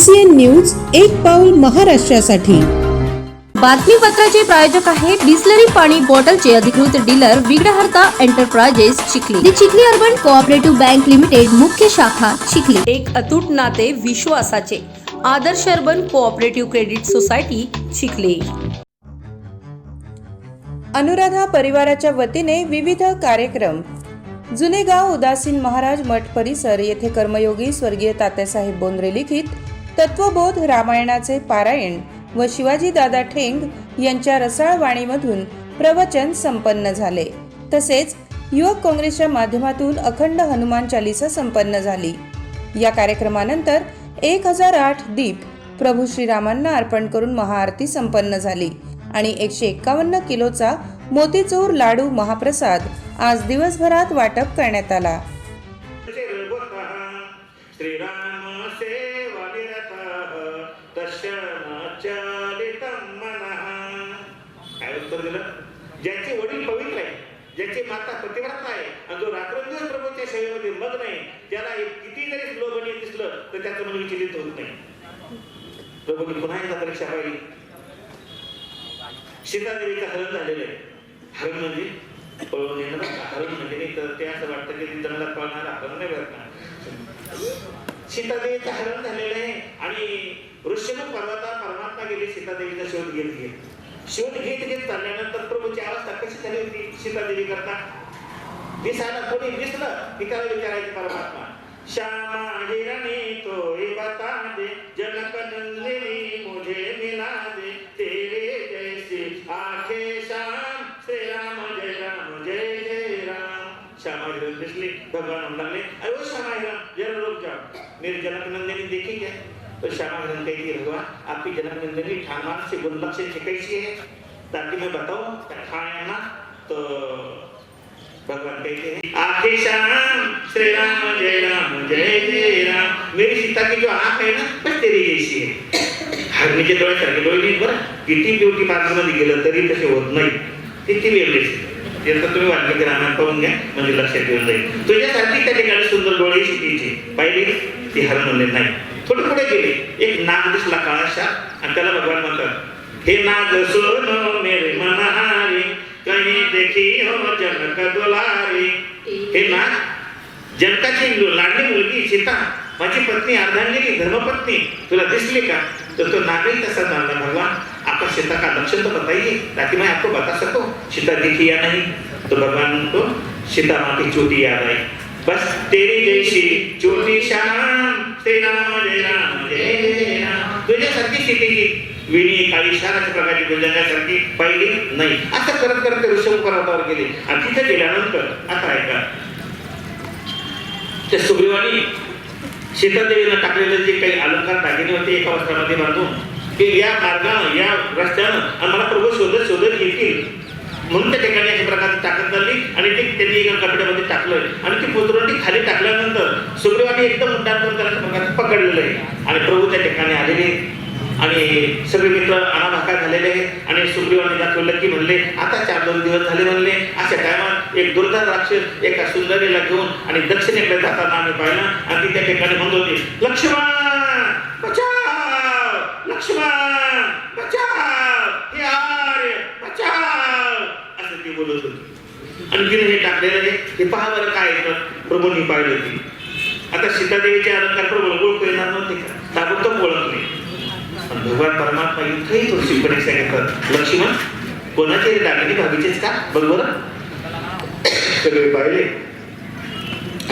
BCN news एक पाऊल महाराष्ट्रासाठी. बातमीपत्राचे प्रायोजक आहे बिस्लरी पाणी बॉटलचे अधिकृत dealer Vighnaharta enterprises Chikhli. The Chikhli urban cooperative bank limited मुख्य शाखा चिखली. एक अतूट नाते विश्वासाचे. Adarsh urban cooperative credit society Chikhli. Anuradha परिवाराच्या वतीने विविध कार्यक्रम. जुनेगाव उदासीन महाराज मठ परिसर येथे कर्मयोगी स्वर्गीय तात्यासाहेब बोंद्रे लिखित तत्वबोध रामायणाचे पारायण व शिवाजी दादा ठेंग यांच्या रसाळ वाणीमधून प्रवचन संपन्न झाले. तसेच युवक काँग्रेसच्या माध्यमातून अखंड हनुमान चालिसा संपन्न झाली. या कार्यक्रमानंतर एक हजार आठ दीप प्रभू श्रीरामांना अर्पण करून महाआरती संपन्न झाली आणि एकशे एक्कावन्न किलोचा मोतीचूर लाडू महाप्रसाद आज दिवसभरात वाटप करण्यात आला. ज्यांची आहे आणि जो रात्रंदिवस प्रभूच्या सेवेमध्ये मग्न आहे त्याला किती जरी लोभनीय दिसलं तर त्याचं मन विचलित होत नाही. प्रभूने पुन्हा एकदा परीक्षा पाहिली. सीतादेवीचं हरण झालेलं आहे. हरण म्हणजे पळून येणार हरण म्हणजे नाही तर ते असं वाटतं की जंगलात पळणार हरण नाही बरं सीतादेवीचं हरण झालेलं आहे आणि ऋषभ पर्वता परमात्मा गेले सीतादेवीचा शोध घेत घेत. शोध घेत घेत चालल्यानंतर प्रभूची अवस्था कशी झाली होती? सीतादेवी करता दिसायला कोणी दिसलं की त्याला विचारायचे परमात्मा श्यामा हिरणी तो हे बता दे जनक नंदिनी मुझे मिला दे तेरे जैसे आखे श्याम श्री राम जय राम जय जय राम श्यामा हिरण दिसली भगवान म्हणू लागले अरे ओ श्यामा हिरण जरा रुक जाओ मेरे जनक नंदिनी देखी क्या तो श्यामा हिरण कहती है भगवान आपकी जनक नंदिनी ठामान से गुंडक से कैसी है ताकि मैं बताऊं खाए ना तो भगवान कहते हैं आखे श्याम श्री राम जय राम जय जय राम. मेरी सीता की जो आंख है ना बस तेरी जैसी है. हरणीचे डोळ्यासारखे डोळे नाहीत बरं. किती ब्युटी पार्लरमध्ये गेलं तरी तसे होत नाही. किती वेगळेच ते तर तुम्ही वाल्मिकी रामायण पाहून घ्या म्हणजे लक्षात येऊन जाईल. तुझ्यासारखी त्या ठिकाणी सुंदर डोळे शिटीची पाहिली? ती हर म्हणले नाही. थोडे पुढे गेले. एक नाग दिसला काळाशा आणि त्याला भगवान म्हणतात हे नाग सोन मेरे मनहारी कहीं देखी हो जनक दुलारी? हे नाग जनकाची लाडली मुलगी सीता माझी पत्नी अर्धांगिनी धर्मपत्नी तुला दिसली का? तर तो नागही तसा झाला भगवान आपका सीता का लक्षण तो बताइए ताकि मैं आपको बता सकूं. सीता दिखी या नहीं. तो भगवान को सीता माँ की चोटी याद आई बस तेरी जैसी चोटी श्याम राम जय राम. जय राम. तुझ्यासारखी सीतेची विणी काळी शाराच्या प्रकारची गुंजण्यासारखी पाहिली नाही. असं करत करत ऋषभ पर्वतावर गेले. आणि तिथे गेल्यानंतर आता ऐका. त्या सुग्रीवानी सीतादेवीनं टाकलेले जे काही अलंकार दागिने होते एका वस्त्रामध्ये बांधून ते या मार्गानं या रस्त्यानं आणि मला प्रभू शोधत शोधत येतील म्हणून त्या ठिकाणी अशा प्रकारची ताकद झाली आणि ते त्यांनी एका कपड्यामध्ये टाकलं. आणि ती पुतरंडी खाली टाकल्यानंतर सुग्रीवानी एकदम उड्डाण करून त्याला प्रकारचं पकडलेलं आहे. आणि प्रभू त्या ठिकाणी आलेले आणि सगळे मित्र अनाभाका झालेले आणि सुग्रीवाने दाखवलं की म्हणले आता चार दोन दिवस झाले म्हणले अशा टायमात एक दुर्धर राक्षस एका सुंदरीला घेऊन आणि दक्षिणेकडे जाताना आम्ही पाहिलं आणि ती त्या ठिकाणी म्हणत होती लक्ष्मण बचाव! लक्ष्मण बचाव! हे आर्य बचाव! असं ती बोलत होती. आणि तिने हे टाकलेलं हे पहा बरं काय येतं प्रभूंनी पाहिलं होती आता सीतादेवीचे अलंकार प्रभू ओळख येणार नव्हते का? ताबडतोब ओळखले. भगवान परमात्मा इथेही थोडीशी परीक्षा घेतात लक्ष्मण कोणाचे दागिने भावीचेच का? बरोबर? सगळे पाहिले.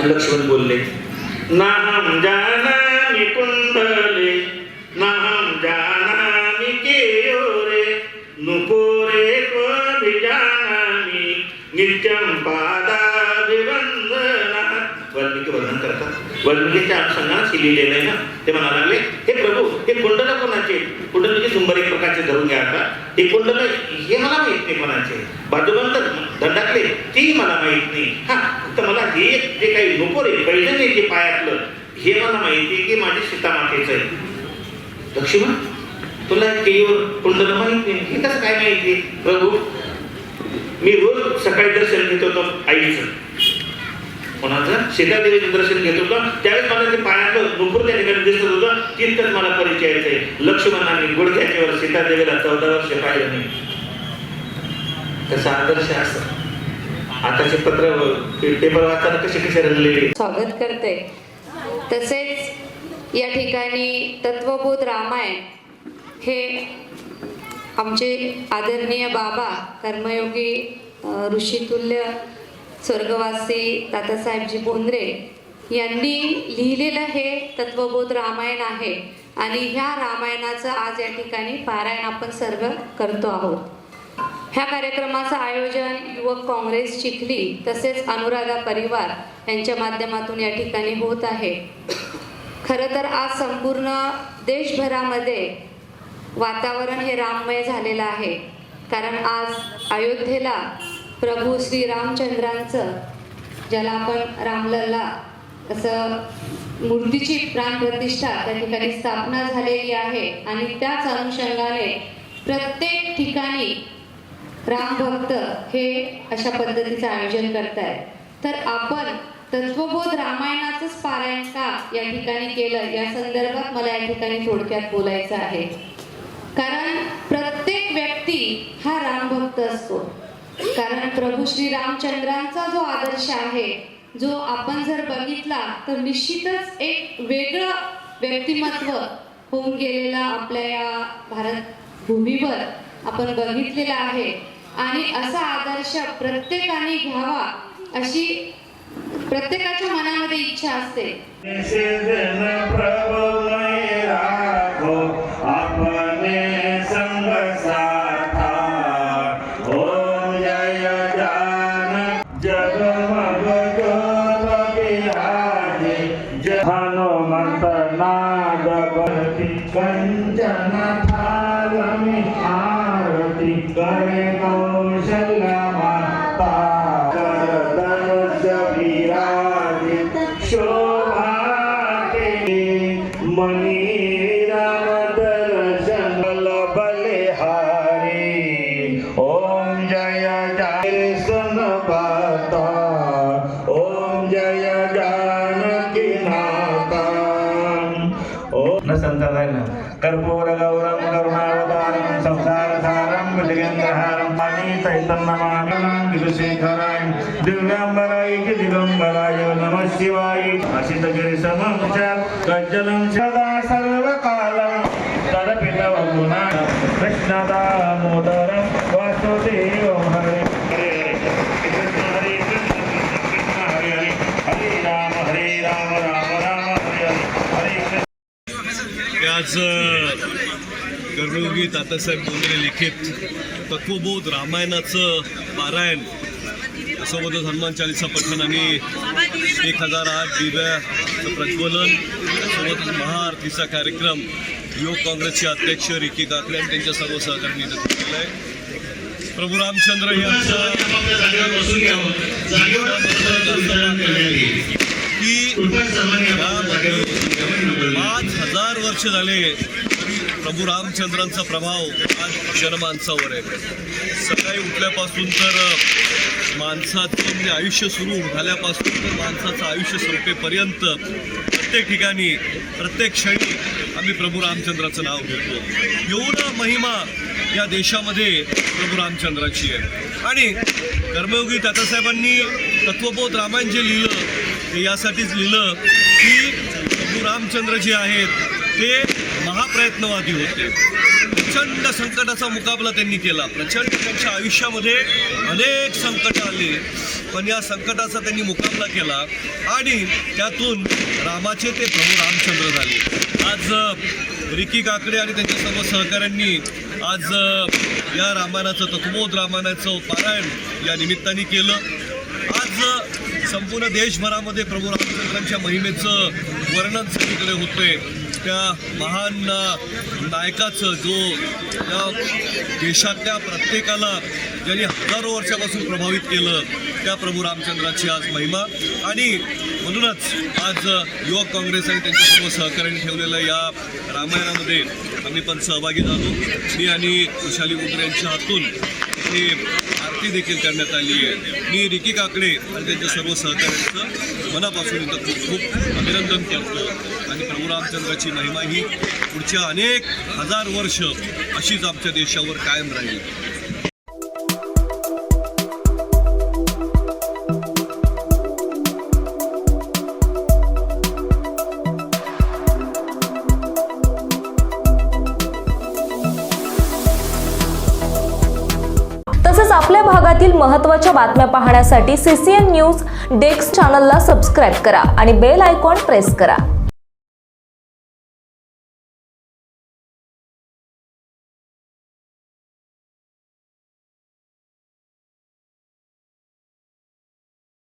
आणि लक्ष्मण बोलले नाहम जानामि कुंडले नाहम जानामि केयोरे नुपुरे त्वभिजानामि नित्यं पादाभिवंदना. वाल्मिकी वर्णन करतात. वाल्मिकीच्या अनुषंगाने लिहिलेलं आहे ना? ते म्हणाले हे हे कुंडल कोणाचे? कुंडल म्हणजे सुंबर एक प्रकारचे धरून घ्या आता. हे कुंडल हे मला माहीत नाही कोणाचे. बाजूबंद दंडातले ती मला माहीत नाही. हा फक्त मला हे जे काही नको आहे पैठण आहे जे पायातलं हे मला माहिती आहे की माझ्या सीतामातेचं आहे. लक्ष्मण तुला केवर कुंडल माहीत नाही. हे कसं काय माहिती प्रभू मी रोज सकाळी दर्शन घेत होतो आईचं. कोणाचं सीतादेवीचं दर्शन घेत होतं त्यावेळेस मला ते पाण्यातलं नुपूर त्या ठिकाणी दिसत होतं. तितकंच मला परिचय आहे लक्ष्मणाने गुडघ्याच्यावर सीतादेवीला चौदा वर्ष पाहिलं नाही त्याचा आदर्श असं. आताचे पत्र पेपर वाचताना कसे कसे रंगलेले स्वागत करते. तसेच या ठिकाणी तत्वबोध रामायण हे आमचे आदरणीय बाबा कर्मयोगी ऋषितुल्य स्वर्गवासी दादासाहेबजी बोंद्रे यांनी लिहिलेलं हे तत्वबोध रामायण आहे आणि ह्या रामायणाचं आज या ठिकाणी पारायण आपण सर्व करतो आहोत. ह्या कार्यक्रमाचं आयोजन युवक काँग्रेस चिखली तसेच अनुराधा परिवार यांच्या माध्यमातून या ठिकाणी होत आहे. खरं तर आज संपूर्ण देशभरामध्ये वातावरण हे राममय झालेलं आहे. कारण आज अयोध्येला प्रभू श्री रामचंद्रांचं ज्याला आपण रामलल्ला असं मूर्तीची प्राणप्रतिष्ठा त्या ठिकाणी स्थापना झालेली आहे आणि त्याच अनुषंगाने प्रत्येक ठिकाणी राम भक्त हे अशा पद्धतीचं आयोजन करतायत. तर आपण तत्वबोध रामायणाचंच पारायण का या ठिकाणी केलं? या संदर्भात मला या ठिकाणी थोडक्यात बोलायचं आहे. कारण प्रत्येक व्यक्ती हा राम भक्त असतो. कारण प्रभू श्री रामचंद्रांचा जो आदर्श आहे जो आपण जर बघितला तर निश्चितच एक वेगळं व्यक्तिमत्व होऊन गेलेला आपल्या या भारत भूमीवर आपण बघितलेला आहे आणि असा आदर्श प्रत्येकाने घ्यावा अशी प्रत्येकाच्या मनामध्ये इच्छा असते हनुमंत नाद बहती कंचन थालमि आरती करे। शेखराय दिव्यांबराय दिगंबराय नम शिवाय। असितगिरी समक्षात कज्जलं सदा सर्वकालं तदपितव गुणा कृष्णदामोदरं वासुदेवं हरे। हरे uh... कृष्ण तात्यासाहेब बोंद्रे लिखित. तत्वबोध रामायणाचं पारायण. सोबतच हनुमान चालिसा पठण आणि एक हजार आठ दिव्याचं प्रज्वलन. सोबतच महाआरतीचा कार्यक्रम. युवक काँग्रेसचे अध्यक्ष रिकी काकले आणि त्यांच्या सर्व सहकार्यांनी इथं आहे प्रभू रामचंद्र यांचा की पाच हजार वर्ष झाले. प्रभू रामचंद्रांचा प्रभाव आज जनमानसावर आहे. सकाळी उठल्यापासून तर माणसाचं म्हणजे आयुष्य सुरू झाल्यापासून तर माणसाचं आयुष्य संपेपर्यंत प्रत्येक ठिकाणी प्रत्येक क्षणी आम्ही प्रभू रामचंद्राचं नाव घेतो. एवढा महिमा या देशामध्ये प्रभू रामचंद्राची आहे. आणि कर्मयोगी तात्यासाहेबांनी तत्वबोध रामायण जे लिहिलं ते यासाठीच लिहिलं की प्रभू रामचंद्र जे आहेत ते महाप्रयत्नवादी होते. प्रचंड संकटाचा मुकाबला त्यांनी केला. प्रचंड त्यांच्या आयुष्यामध्ये अनेक संकट आले. पण या संकटाचा त्यांनी मुकाबला केला आणि त्यातून रामाचे ते प्रभू रामचंद्र झाले. आज रिकी काकडे आणि त्यांच्या सर्व सहकाऱ्यांनी आज या रामायणाचं तत्मोद रामायणाचं पारायण या निमित्ताने केलं. आज संपूर्ण देशभरामध्ये प्रभू रामचंद्रांच्या महिमेचं वर्णन सगळीकडे होतंय. त्या महान नायकाचं जो त्या देशातल्या प्रत्येकाला ज्यांनी हजारो वर्षापासून प्रभावित केलं त्या प्रभू रामचंद्राची आज महिमा. आणि म्हणूनच आज युवक काँग्रेस आणि त्यांच्या सर्व सहकार्याने ठेवलेल्या या रामायणामध्ये आम्ही पण सहभागी झालो. मी आणि विशाली मुद्रे यांच्या हातून हे आरती देखील करण्यात आली आहे. मी रिकी काकडे आणि त्यांच्या सर्व सहकार्यांचं मनापासून इथं खूप खूप अभिनंदन करतो. प्रभू रामचंद्राची महिमा ही पुढच्या अनेक हजार वर्ष अशीच आमच्या देशावर कायम राहील. तसेच आपल्या भागातील महत्त्वाच्या बातम्या पाहण्यासाठी C C N news desk चॅनलला सबस्क्राईब करा आणि बेल आयकॉन प्रेस करा.